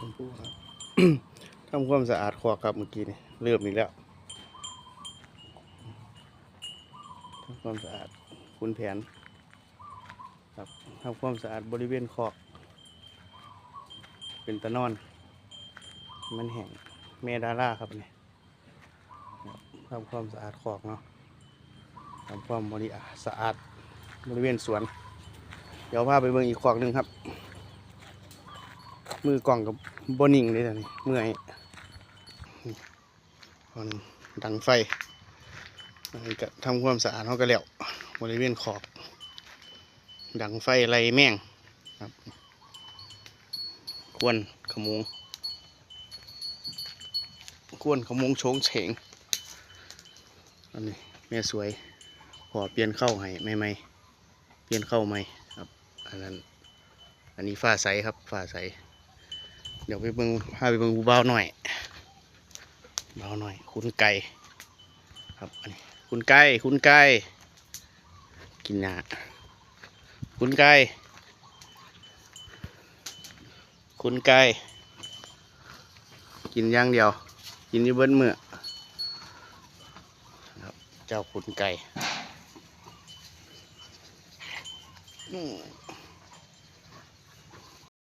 รู่ครับทำความสะอาดคอกครับเมื่อกี้นี่เริ่มอีกแล้วทำความสะอาดคุณแผนครับทำความสะอาดบริเวณคอกเป็นตะนอน มันแห้งเมดาร่าครับนี่ทำความสะอาดคอกเนาะทำความบริอาสะอาดบริเวณสวน เดี๋ยวพาไปเบิ่งอีกคอกหนึ่งครับ มือกล่องกับบนิ่งเลยตอนนี้เมื่อยคนดังไฟก็ทำความสะอาดเขาก็แล้วบริเวณขอบ ดังไฟไรแม่งครับ ควรขโมงควรขโมงโชงเฉงอันนี้แม่สวยพอเปลี่ยนเข้าให้ไม่ไม่เปลี่ยนเข้าใหม่ครับ อันนั้น อันนี้ฟ้าใสครับฟ้าใส ดี๋ยวไปเบิ่งพาไปเบิ่งบูเบาหน่อยเบาหน่อย คุณไก่ครับอันนี้คุณไก่คุณไก่กินหนาคุณไก่คุณไก่กินย่างเดียว กินอยู่เบิ้เมื่อครับเจ้าคุณไก่อืม